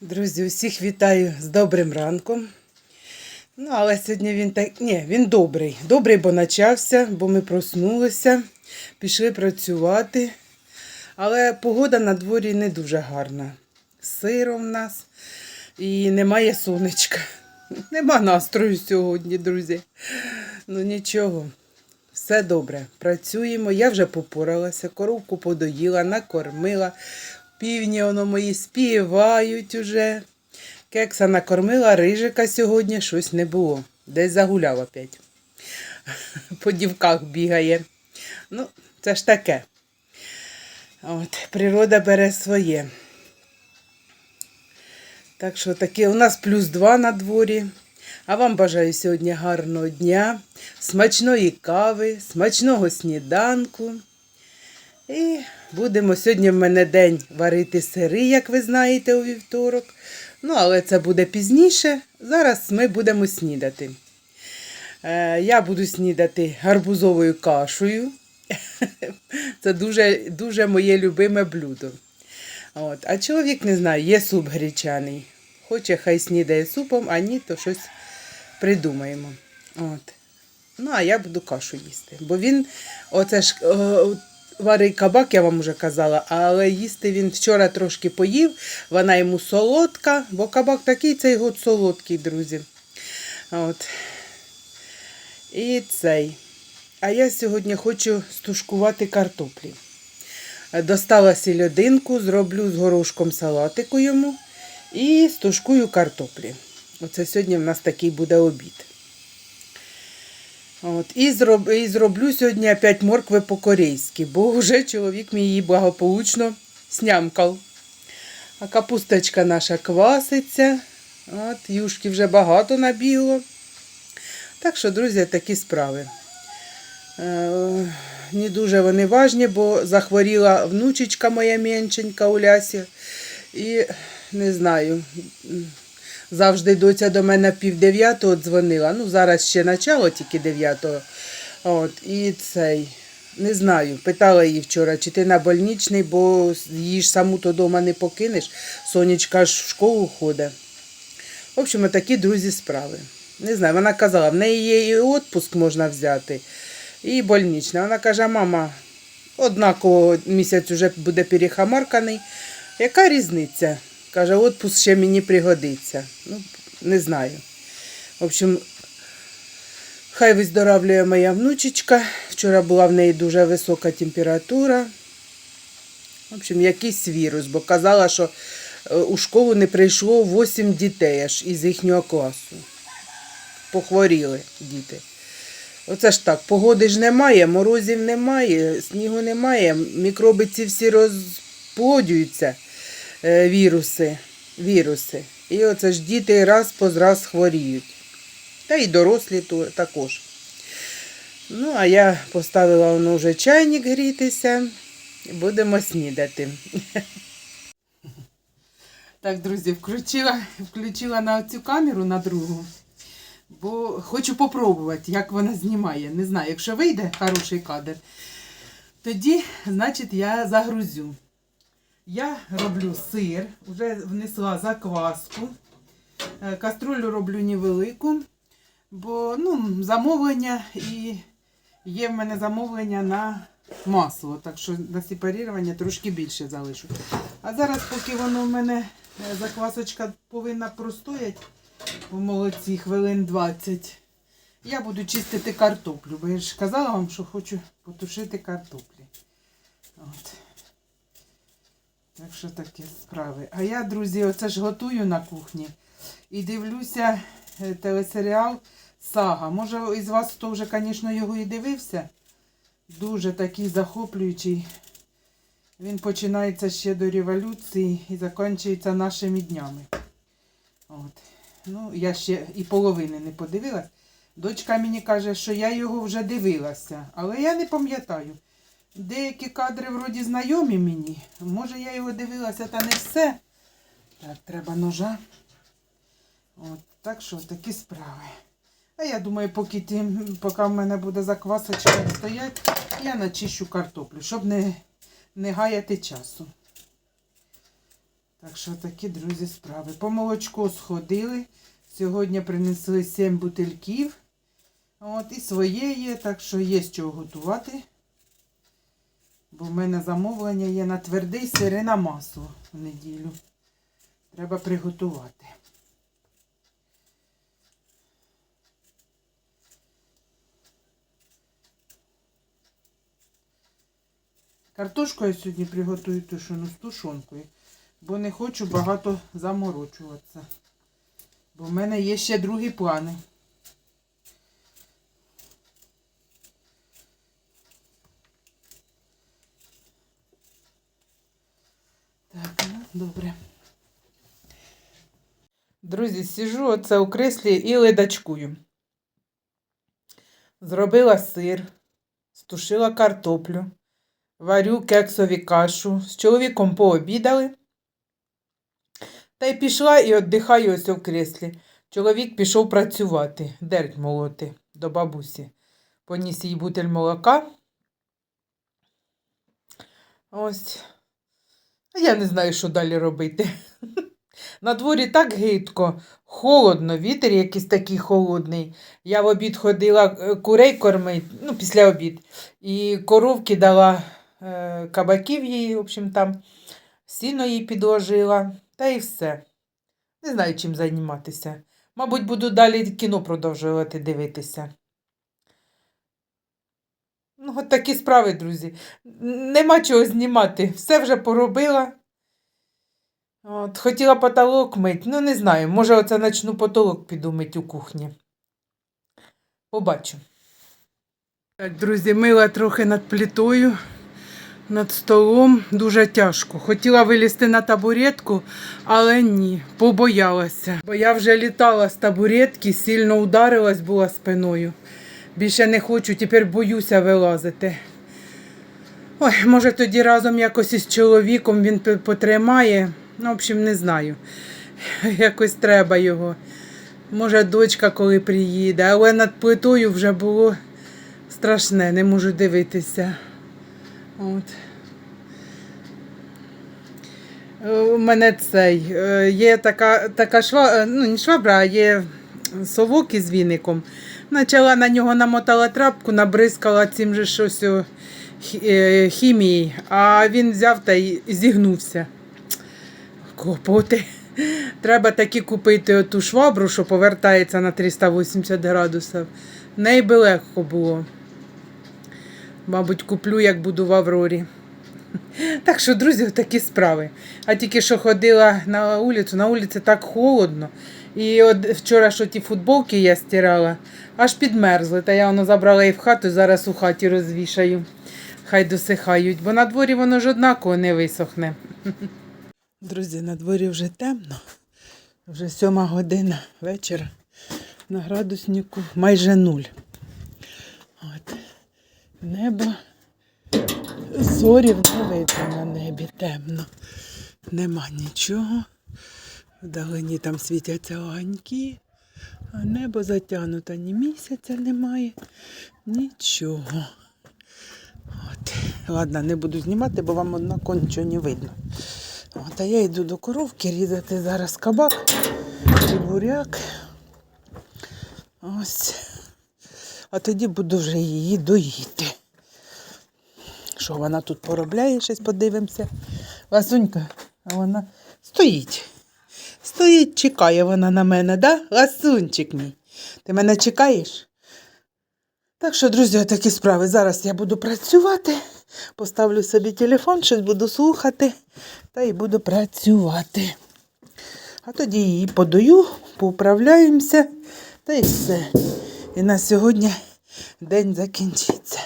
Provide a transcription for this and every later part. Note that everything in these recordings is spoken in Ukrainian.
Друзі, усіх вітаю з добрим ранком. Ну, але сьогодні він так. Ні, він добрий. Добрий, бо почався, бо ми проснулися, пішли працювати. Але погода на дворі не дуже гарна. Сиро в нас і немає сонечка. Нема настрою сьогодні, друзі. Ну нічого, все добре. Працюємо. Я вже попоралася, коровку подоїла, накормила. Півні воно мої співають уже. Кекса накормила, рижика сьогодні щось не було. Десь загуляв опять. По дівках бігає. Ну, це ж таке. От, природа бере своє. Так що таке, у нас плюс два на дворі. А вам бажаю сьогодні гарного дня, смачної кави, смачного сніданку. І будемо сьогодні в мене день варити сири, як ви знаєте, у вівторок. Ну, але це буде пізніше. Зараз ми будемо снідати. Е, я буду снідати гарбузовою кашею. Це дуже, дуже моє любиме блюдо. От. А чоловік не знаю, є суп гречаний. Хоче, хай снідає супом, а ні, то щось придумаємо. От. Ну, а я буду кашу їсти. Бо він, оце ж варий кабак, я вам вже казала, але їсти він вчора трошки поїв, вона йому солодка, бо кабак такий цей год солодкий, друзі. От. І цей. А я сьогодні хочу стушкувати картоплі. Достала сільодинку, зроблю з горошком салатику йому і стушкую картоплі. Оце сьогодні в нас такий буде обід. От, і, зроб, і зроблю сьогодні опять моркви по-корейськи, бо вже чоловік мій її благополучно снямкав. А капусточка наша кваситься. От, юшки вже багато набігло. Так що, друзі, такі справи. Е, не дуже вони важні, бо захворіла внучечка моя меншенька Уляся. І не знаю, завжди доця до мене пів дев'ятого дзвонила. Ну, зараз ще начало тільки дев'ятого. От, і цей. Не знаю, питала її вчора, чи ти на больничний, бо її ж саму то вдома не покинеш. Сонечка ж в школу ходить. В общем, такі друзі справи. Не знаю, вона казала, в неї є і відпуск можна взяти, і больнична. Вона каже, мама, однаково місяць вже буде перехамарканий. Яка різниця? Каже, відпуск ще мені пригодиться. Ну, не знаю. В общем, хай виздоравлює моя внучечка. Вчора була в неї дуже висока температура. В общем, якийсь вірус, бо казала, що е, у школу не прийшло 8 дітей аж із їхнього класу. Похворіли діти. Оце ж так, погоди ж немає, морозів немає, снігу немає, мікроби ці всі розплодюються, віруси, віруси. І оце ж діти раз по раз хворіють. Та й дорослі також. Ну, а я поставила воно вже чайник грітися. Будемо снідати. Так, друзі, включила, включила на цю камеру на другу. Бо хочу попробувати, як вона знімає. Не знаю, якщо вийде хороший кадр, тоді, значить, я загрузю. Я роблю сир, вже внесла закваску. Е, Каструлю роблю невелику, бо ну, замовлення і є в мене замовлення на масло, так що на сепарування трошки більше залишу. А зараз, поки воно в мене е, заквасочка повинна простоять по молодці хвилин 20, я буду чистити картоплю, бо я ж казала вам, що хочу потушити картоплі. От. Так що такі справи. А я, друзі, оце ж готую на кухні і дивлюся е, телесеріал Сага. Може, із вас хто вже, звісно, його і дивився. Дуже такий захоплюючий. Він починається ще до революції і закінчується нашими днями. От. Ну, я ще і половини не подивилась. Дочка мені каже, що я його вже дивилася, але я не пам'ятаю. Деякі кадри вроді знайомі мені. Може я його дивилася, та не все. Так, треба ножа. От, так що такі справи. А я думаю, поки, ті, поки в мене буде заквасочка стоять, я начищу картоплю, щоб не, не гаяти часу. Так що такі, друзі, справи. По молочку сходили. Сьогодні принесли 7 бутильків. От, і своє є, так що є з чого готувати. Бо в мене замовлення є на твердий сир і на масло в неділю. Треба приготувати. Картошку я сьогодні приготую тушену з тушонкою, бо не хочу багато заморочуватися. Бо в мене є ще другі плани. Так, ну, добре. Друзі, сижу оце у креслі і ледачкую. Зробила сир, стушила картоплю, варю кексові кашу. З чоловіком пообідали. Та й пішла і віддихаю ось у креслі. Чоловік пішов працювати, дерть молоти до бабусі. Поніс їй бутель молока. Ось. А я не знаю, що далі робити. На дворі так гидко, холодно, вітер якийсь такий холодний. Я в обід ходила е, курей кормить, ну, після обід. І коровки дала е, кабаків їй, в общем, там сіно їй підложила, та і все. Не знаю, чим займатися. Мабуть, буду далі кіно продовжувати дивитися. Ну, от такі справи, друзі. Нема чого знімати. Все вже поробила. От, хотіла потолок мить. Ну, не знаю. Може, оце начну потолок піду мить у кухні. Побачу. Так, друзі, мила трохи над плитою, над столом. Дуже тяжко. Хотіла вилізти на табуретку, але ні, побоялася. Бо я вже літала з табуретки, сильно ударилась була спиною. Більше не хочу, тепер боюся вилазити. Ой, може тоді разом якось із чоловіком він потримає. Ну, в общем, не знаю. Якось треба його. Може, дочка коли приїде, але над плитою вже було страшне, не можу дивитися. От. Е, У мене цей е, є така, така шва, е, ну не швабра, а є совок із віником. Почала на нього намотала трапку, набризкала цим же щось хімії, а він взяв та й зігнувся. Клопоти. Треба таки купити оту швабру, що повертається на 380 градусів. Неї би легко було. Мабуть, куплю, як буду в Аврорі. Так що, друзі, такі справи. А тільки що ходила на вулицю, на вулиці так холодно. І от вчора, що ті футболки я стирала, аж підмерзли. Та я воно забрала їх в хату, зараз у хаті розвішаю. Хай досихають, бо на дворі воно ж однаково не висохне. Друзі, на дворі вже темно. Вже сьома година вечора. На градуснику майже нуль. От. Небо зорів не видно на небі темно. Нема нічого. Вдалині там світяться огоньки, а небо затягнуто, ні місяця немає, нічого. От. Ладно, не буду знімати, бо вам однаково нічого не видно. От, а я йду до коровки різати зараз кабак і буряк. Ось. А тоді буду вже її доїти. Що вона тут поробляє, щось подивимося. Ласунька, а вона стоїть. Стоїть, чекає вона на мене, да? Ласунчик мій. Ти мене чекаєш? Так що, друзі, такі справи. Зараз я буду працювати. Поставлю собі телефон, щось буду слухати та і буду працювати. А тоді її подаю, поуправляємося та і все. І на сьогодні день закінчиться.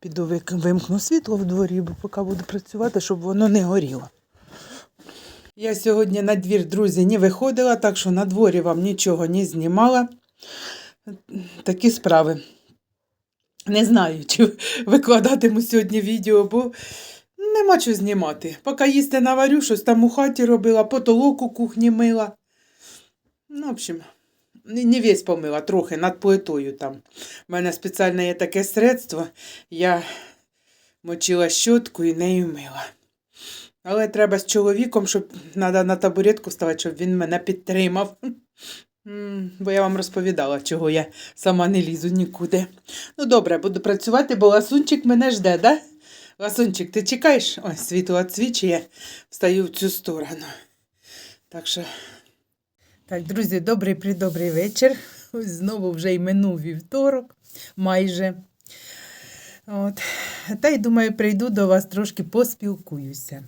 Піду вимкну світло в дворі, бо поки буду працювати, щоб воно не горіло. Я сьогодні на двір, друзі, не виходила, так що на дворі вам нічого не знімала. Такі справи. Не знаю, чи викладатиму сьогодні відео, бо нема чого знімати. Поки їсти наварю, щось там у хаті робила, потолок у кухні мила. Ну, в общем, не весь помила, трохи над плитою там. У мене спеціальне є таке средство. Я мочила щотку і нею мила. Але треба з чоловіком, щоб треба на табуретку вставати, щоб він мене підтримав. М, Бо я вам розповідала, чого я сама не лізу нікуди. Ну, добре, буду працювати, бо ласунчик мене жде, да? Ласунчик, ти чекаєш? Ой, світло відсвічує, встаю в цю сторону. Так що. Так, друзі, добрий придобрий вечір. Ось знову вже й минув вівторок, майже. От. Та й думаю, прийду до вас трошки поспілкуюся.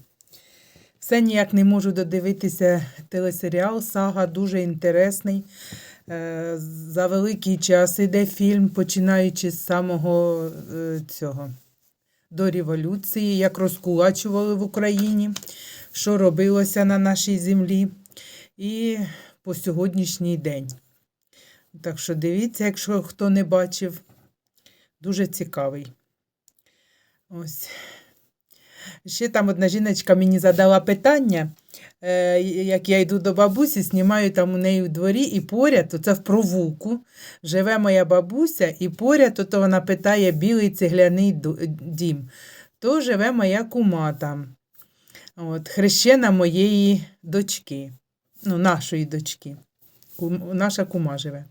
Все ніяк не можу додивитися телесеріал, сага дуже інтересний. Е, За великий час іде фільм, починаючи з самого е, цього до революції, як розкулачували в Україні, що робилося на нашій землі, і по сьогоднішній день. Так що дивіться, якщо хто не бачив, дуже цікавий. Ось. Ще там одна жіночка мені задала питання, е, як я йду до бабусі, знімаю там у неї в дворі, і поряд, це в провулку, живе моя бабуся, і поряд, то вона питає білий цегляний дім. То живе моя кума там. От, хрещена моєї дочки, ну, нашої дочки. Наша кума живе.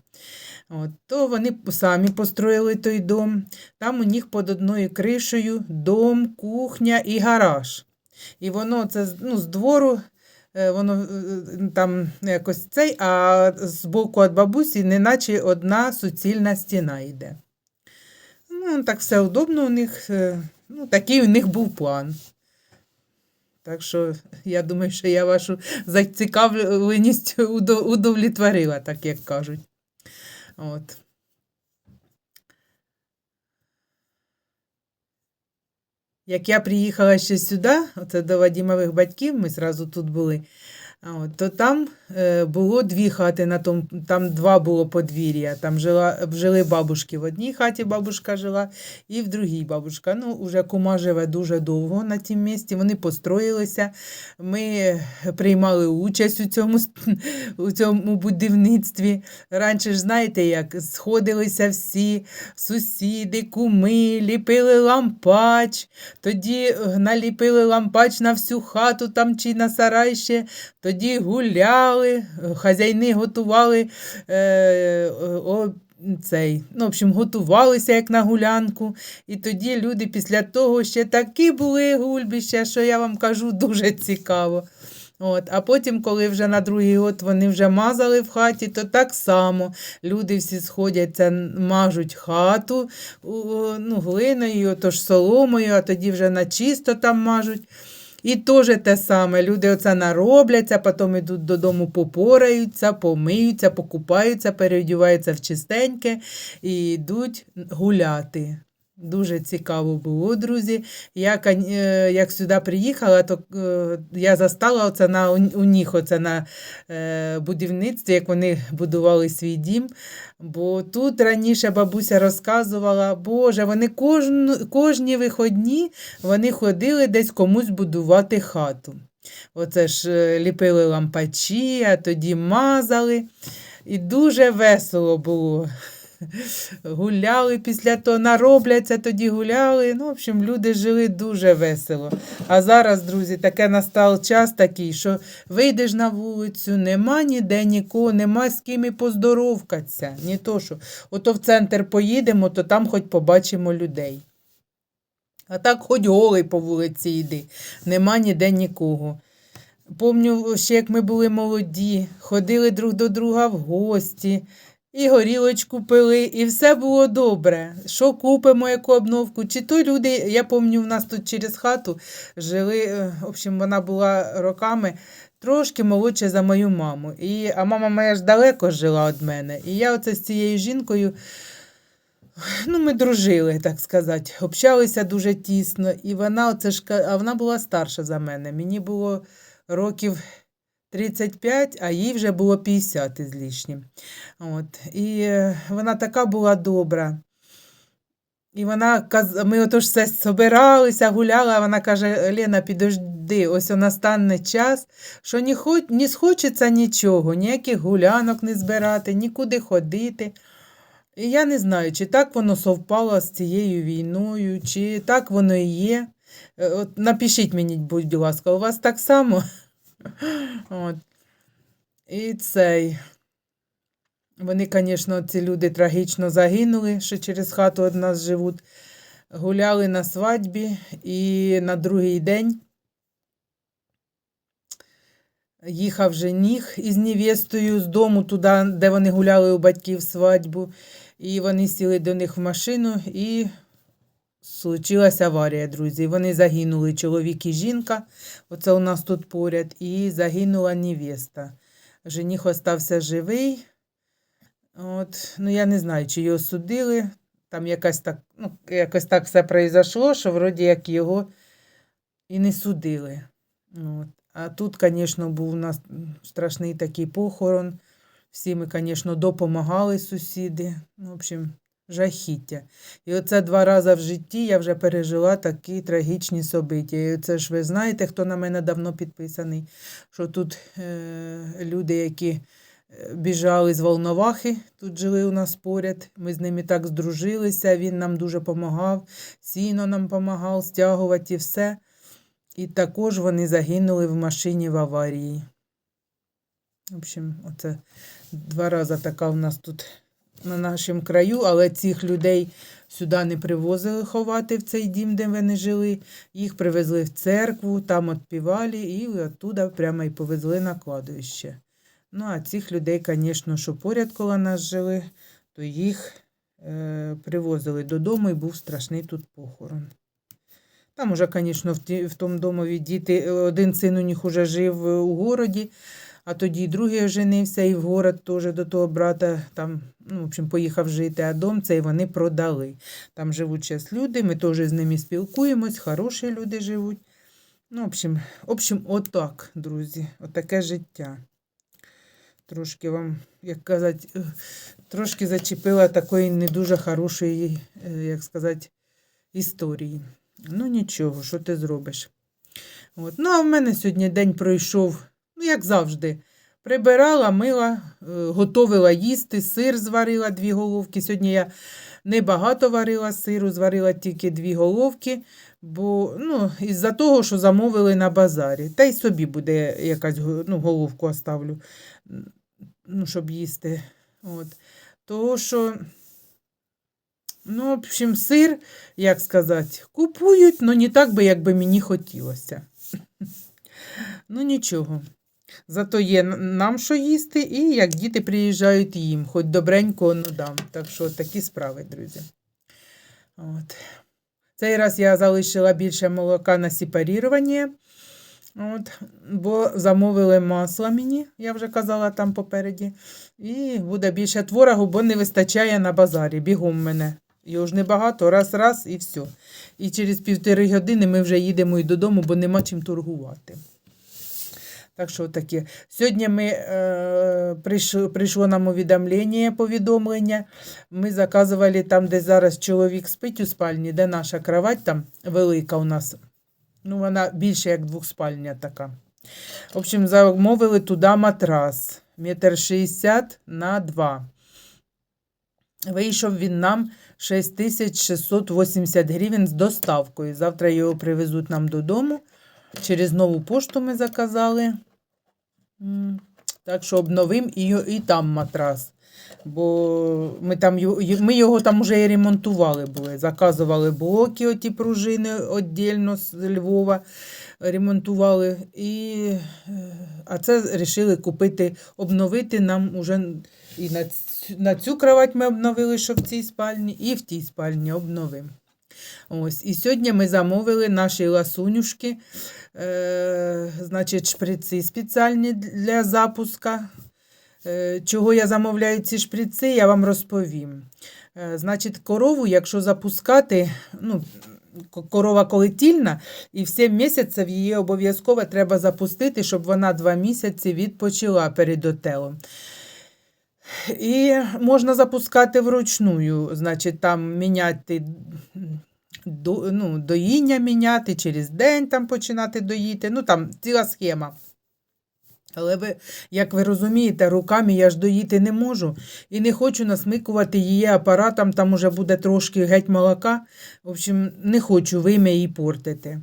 От, то вони самі построїли той дом. Там у них під одною кришею дом, кухня і гараж. І воно це ну, з двору, е, воно е, там якось цей, а з боку від бабусі, неначе одна суцільна стіна йде. Ну, так все удобно у них. е, Ну, такий у них був план. Так що я думаю, що я вашу зацікавленість удовлетворила, так як кажуть. От. Як я приїхала ще сюди, оце до Вадімових батьків, ми зразу тут були, то там е, було дві хати, на том, там два було подвір'я. Там жила, жили бабушки. В одній хаті бабушка жила і в другій бабушка. Ну, уже кума живе дуже довго на тім місці. Вони построїлися. Ми приймали участь у цьому, у цьому будівництві. Раніше ж знаєте, як сходилися всі сусіди, куми, ліпили лампач, тоді наліпили лампач на всю хату там чи на сарай ще, тоді гуляли, хазяйни готували е, о, цей, ну, в общем, готувалися як на гулянку. І тоді люди після того ще такі були гульбища, що я вам кажу, дуже цікаво. От, а потім, коли вже на другий год вони вже мазали в хаті, то так само люди всі сходяться, мажуть хату ну, глиною, отож соломою, а тоді вже на чисто там мажуть. І теж те саме. Люди оце наробляться, потім йдуть додому, попораються, помиються, покупаються, переодіваються в чистеньке і йдуть гуляти. Дуже цікаво було, друзі. Я, е, як сюди приїхала, то е, я застала оце на, у них оце на е, будівництві, як вони будували свій дім. Бо тут раніше бабуся розказувала, Боже, вони кожну, кожні виходні вони ходили десь комусь будувати хату. Оце ж ліпили лампачі, а тоді мазали. І дуже весело було. Гуляли після того, наробляться, тоді гуляли. Ну, в общем, люди жили дуже весело. А зараз, друзі, таке настав час такий, що вийдеш на вулицю, нема ніде нікого, нема з ким і поздоровкатися. Ні то що. Ото в центр поїдемо, то там хоч побачимо людей. А так хоч голий по вулиці йди, нема ніде нікого. Помню, ще як ми були молоді, ходили друг до друга в гості, і горілочку пили, і все було добре. Що купимо, яку обновку? Чи то люди, я пам'ятаю, в нас тут через хату жили, е, в общем, вона була роками трошки молодша за мою маму. І, а мама моя ж далеко жила від мене. І я оце з цією жінкою. Ну, ми дружили, так сказати, общалися дуже тісно, і вона оце ж, а вона була старша за мене. Мені було років 35, а їй вже було 50 із лишнім. От. І е, вона така була добра. І вона ми отож все собиралися, гуляли, а вона каже: Лена, підожди, ось настане час, що не, хоч... не схочеться нічого, ніяких гулянок не збирати, нікуди ходити. І я не знаю, чи так воно совпало з цією війною, чи так воно і є. Е, От напишіть мені, будь ласка, у вас так само? От. І цей. Вони, звісно, ці люди трагічно загинули, що через хату від нас живуть. Гуляли на свадьбі і на другий день їхав жених із невестою з дому туди, де вони гуляли у батьків свадьбу. І вони сіли до них в машину і случилася аварія, друзі. Вони загинули чоловік і жінка. Оце у нас тут поряд. І загинула невеста. Жених остався живий. От, ну, я не знаю, чи його судили. Там якось так, ну, якось так все произошло, що вроді як його і не судили. От. А тут, звісно, був у нас страшний такий похорон. Всі ми, звісно, допомагали сусіди. Ну, в общем, жахіття. І оце два рази в житті я вже пережила такі трагічні собиття. І це ж ви знаєте, хто на мене давно підписаний, що тут е- люди, які е, біжали з Волновахи, тут жили у нас поряд. Ми з ними так здружилися, він нам дуже допомагав, сіно нам допомагав стягувати і все. І також вони загинули в машині в аварії. В общем, оце два рази така у нас тут на нашому краю, але цих людей сюди не привозили ховати в цей дім, де вони жили. Їх привезли в церкву, там відпівали і оттуда прямо і повезли на кладовище. Ну, а цих людей, звісно, що поряд коло нас жили, то їх е, привозили додому і був страшний тут похорон. Там уже, звісно, в, в тому домові діти, один син у них уже жив у городі, а тоді другий оженився і в город теж до того брата там, ну, в общем, поїхав жити, а дом цей вони продали. Там живуть зараз люди, ми теж з ними спілкуємось, хороші люди живуть. Ну, в общем, в общем, отак, друзі, отаке життя. Трошки вам, як казати, е, трошки зачепила такої не дуже хорошої, е, як сказати, історії. Ну, нічого, що ти зробиш. От. Ну, а в мене сьогодні день пройшов, як завжди. Прибирала, мила, е, готовила їсти, сир зварила дві головки. Сьогодні я небагато варила сиру, зварила тільки дві головки, бо ну, із-за того, що замовили на базарі. Та й собі буде якась ну, головку оставлю, ну, щоб їсти. От. Того, що, ну, в общем, сир, як сказати, купують, але не так би, як би мені хотілося. Ну, нічого. Зато є нам що їсти, і як діти приїжджають їм, хоч добренько ну, дам. Так що такі справи, друзі. От. Цей раз я залишила більше молока на сепарірування. От, бо замовили масло мені, я вже казала там попереді. І буде більше творогу, бо не вистачає на базарі. Бігом мене. Його ж небагато, раз-раз і все. І через півтори години ми вже їдемо і додому, бо нема чим торгувати. Так що таке. Сьогодні ми, е, прийшло, прийшло нам увідомлення, повідомлення. Ми заказували там, де зараз чоловік спить у спальні, де наша кровать там велика у нас. Ну, вона більше як двохспальня така. В общем, замовили туди матрас. Метр шістдесят на два. Вийшов він нам 6680 гривень з доставкою. Завтра його привезуть нам додому. Через нову пошту ми заказали. Так що обновим і, і там матрас. Бо ми, там, ми його там вже і ремонтували були. Заказували блоки, оті пружини віддільно з Львова ремонтували. І, е, а це вирішили купити, обновити нам уже і на цю, на цю кровать ми обновили, що в цій спальні, і в тій спальні обновимо. Ось. І сьогодні ми замовили наші ласунюшки, е, значить, шприци спеціальні для запуска. Е, чого я замовляю ці шприци, я вам розповім. Е, значить, корову, якщо запускати, ну, корова колетільна, і в 7 місяців її обов'язково треба запустити, щоб вона 2 місяці відпочила перед отелом. І можна запускати вручную, значить, там міняти до, ну, доїння міняти, через день там починати доїти. Ну, там ціла схема. Але ви, як ви розумієте, руками я ж доїти не можу і не хочу насмикувати її апаратом, там уже буде трошки геть молока. В общем, не хочу вим'я її портити.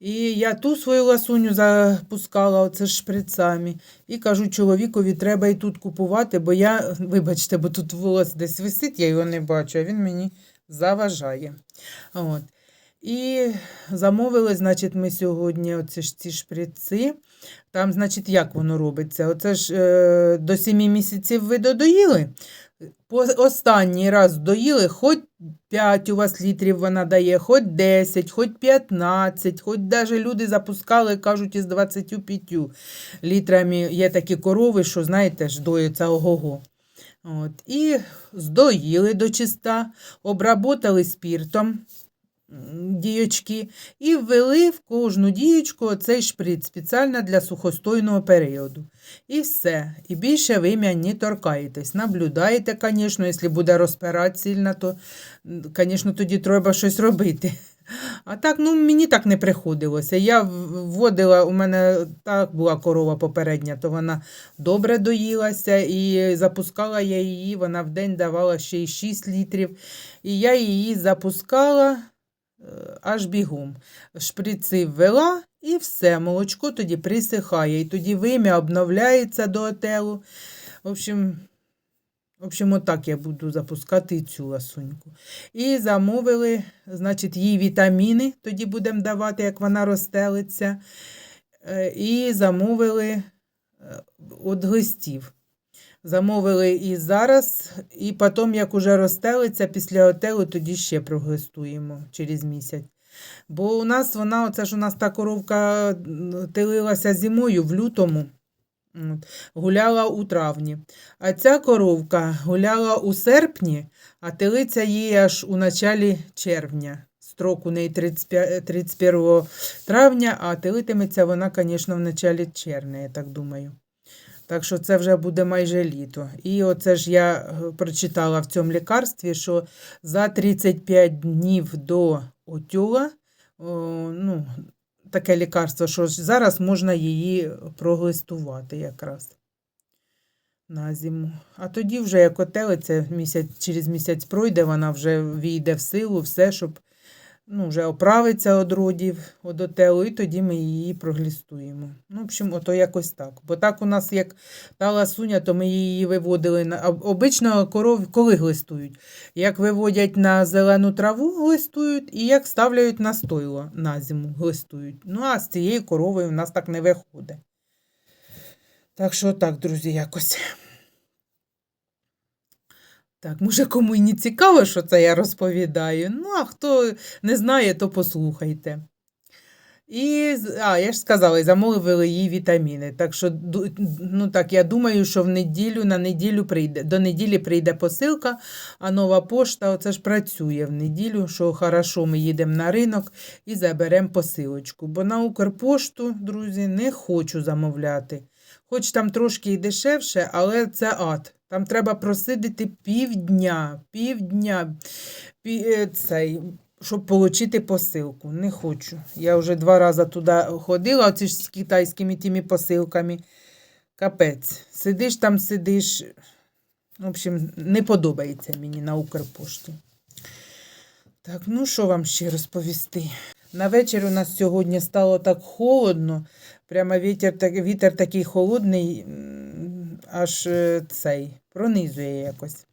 І я ту свою ласуню запускала оце шприцами. І кажу чоловікові, треба і тут купувати, бо я, вибачте, бо тут волос десь висить, я його не бачу, а він мені заважає. От. І замовили, значить, ми сьогодні оці ж ці шприци. Там, значить, як воно робиться? Оце ж е, до 7 місяців ви додоїли. По останній раз доїли, хоч 5 у вас літрів вона дає, хоч 10, хоч 15, хоч навіть люди запускали, кажуть, із 25 літрами є такі корови, що, знаєте, ж доїться ого-го. От. І здоїли до чиста, обработали спіртом діючки і ввели в кожну діючку оцей шприц спеціально для сухостойного періоду. І все. І більше вим'я не торкаєтесь. Наблюдаєте, звісно, якщо буде розпирати сильно, то, звісно, тоді треба щось робити. А так, ну мені так не приходилося. Я вводила, у мене так була корова попередня, то вона добре доїлася і запускала я її, вона в день давала ще й 6 літрів. І я її запускала е, аж бігом. Шприци ввела і все, молочко тоді присихає. І тоді вим'я обновляється до отелу. В общем, в общем, отак я буду запускати цю ласуньку. І замовили, значить, їй вітаміни, тоді будемо давати, як вона розстелиться. Е, І замовили е, от глистів. Замовили і зараз, і потім, як уже розстелиться після отелу, тоді ще проглистуємо через місяць. Бо у нас вона, оце ж у нас та коровка тилилася зимою в лютому, гуляла у травні. А ця коровка гуляла у серпні, а тилиться їй аж у началі червня. Строк у неї 35, 31 травня, а тилитиметься вона, звісно, в началі червня, я так думаю. Так що це вже буде майже літо. І оце ж я е, прочитала в цьому лікарстві, що за 35 днів до отюла, о, ну, таке лікарство, що зараз можна її проглистувати якраз на зиму. А тоді вже як отелиця, місяць, через місяць пройде, вона вже війде в силу, все, щоб ну, вже оправиться від родів, від отелу, і тоді ми її проглістуємо. Ну, в общем, ото якось так. Бо так у нас, як та ласуня, то ми її виводили на. Обично коров коли глистують? Як виводять на зелену траву, глистують, і як ставляють на стойло на зиму, глистують. Ну, а з цією коровою в нас так не виходить. Так що так, друзі, якось. Так, може, кому і не цікаво, що це я розповідаю. Ну, а хто не знає, то послухайте. І, а, я ж сказала, замовили їй вітаміни. Так що, ну так, я думаю, що в неділю, на неділю прийде, до неділі прийде посилка, а нова пошта, оце ж працює в неділю, що хорошо, ми їдемо на ринок і заберемо посилочку. Бо на Укрпошту, друзі, не хочу замовляти. Хоч там трошки і дешевше, але це ад. Там треба просидити півдня, півдня, пі, е, цей, щоб отримати посилку. Не хочу. Я вже два рази туди ходила, оці ж з китайськими тими посилками. Капець. Сидиш там, сидиш. В общем, не подобається мені на Укрпошті. Так, ну що вам ще розповісти? На вечір у нас сьогодні стало так холодно. Прямо вітер, вітер такий холодний, аж е, цей пронизує якось.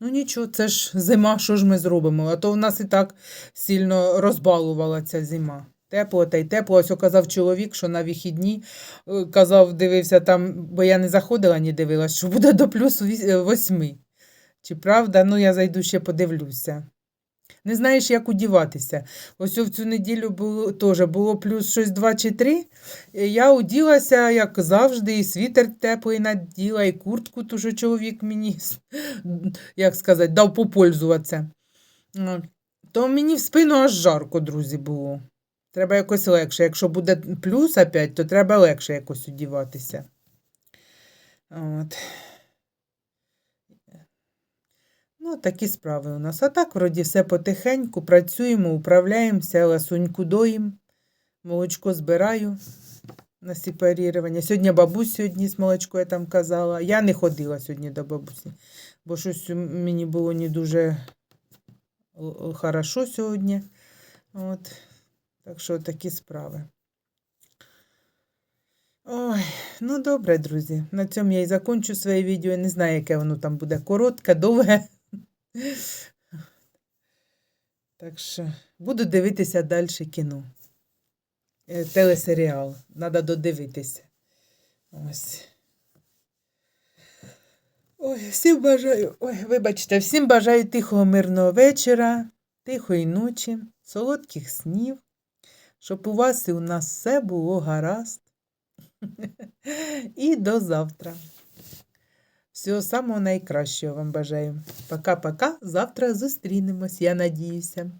Ну нічого, це ж зима, що ж ми зробимо? А то в нас і так сильно розбалувала ця зима. Тепло та й тепло. Ось казав чоловік, що на вихідні е, казав, дивився там, бо я не заходила, не дивилась, що буде до плюс е, восьми. Чи правда? Ну, я зайду ще подивлюся. Не знаєш, як удіватися. Ось в цю неділю було теж було плюс щось 2 чи 3. Я оділася, як завжди, і світер теплий наділа, і куртку, ту, що чоловік мені, як сказати, дав попользуватися. Ну, То мені в спину аж жарко, друзі, було. Треба якось легше. Якщо буде плюс опять, то треба легше якось одіватися. От. Ну, такі справи у нас. А так, вроді, все потихеньку, працюємо, управляємося, ласуньку доїм, молочко збираю. на сепарірування. Сьогодні бабусь сьогодні з молочкою там казала. Я не ходила сьогодні до бабусі, бо щось мені було не дуже хорошо сьогодні. От. Так що такі справи. Ой, ну добре, друзі. На цьому я і закончу своє відео. Не знаю, яке воно там буде коротке, довге. Так що буду дивитися далі кіно. Е, Телесеріал. Треба додивитися. Ось. Ой, всім бажаю. Ой, вибачте, всім бажаю тихого мирного вечора, тихої ночі, солодких снів, щоб у вас і у нас все було гаразд. І до завтра. Всього самого найкращого вам бажаю. Пока-пока. Завтра зустрінемось, я надіюся.